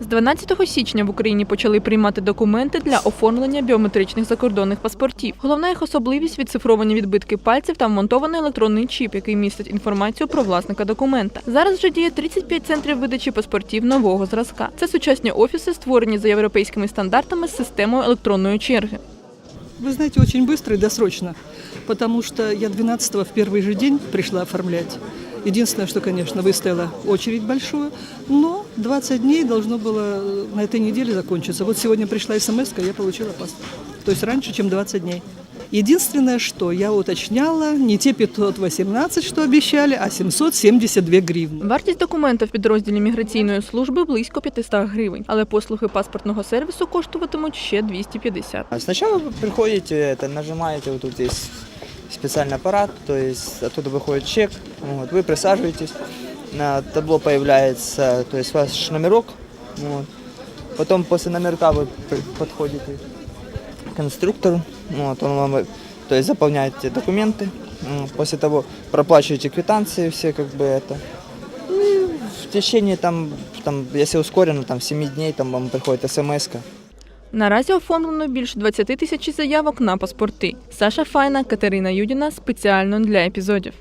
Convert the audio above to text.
З 12 січня в Україні почали приймати документи для оформлення біометричних закордонних паспортів. Головна їх особливість відцифровані відбитки пальців та вмонтований електронний чіп, який містить інформацію про власника документа. Зараз вже діє 35 центрів видачі паспортів нового зразка. Це сучасні офіси, створені за європейськими стандартами з системою електронної черги. Вы знаете, очень быстро и досрочно, потому что я 12 в первый же день пришла оформлять. Единственное, что, конечно, выстояла очередь большую, но 20 дней должно было э, на этой неделе закончиться. Вот сегодня пришла смс я получила паспорт. То есть раньше, чем 20 дней. Единственное, что я уточняла, не те 518, что обещали, а 772 гривны. Вартість документа в підрозділі міграційної служби близько 500 гривень, але послуги паспортного сервісу коштуватимуть ще 250. А Сначала вы приходите, это, нажимаете, вот тут есть специальный аппарат, то есть оттуда выходит чек, вот, вы присаживаетесь, на табло появляется, то есть ваш номерок, вот. потом после номерка вы при- подходите к инструктору, вот, он вам, э, то есть заполняете документы, м, после того проплачиваете квитанции все, как бы это. И в течение там, там, если ускорено, там 7 дней, там вам приходит смс -ка. Наразі оформлено більше 20 тисяч заявок на паспорти. Саша Файна, Катерина Юдіна спеціально для епізодів.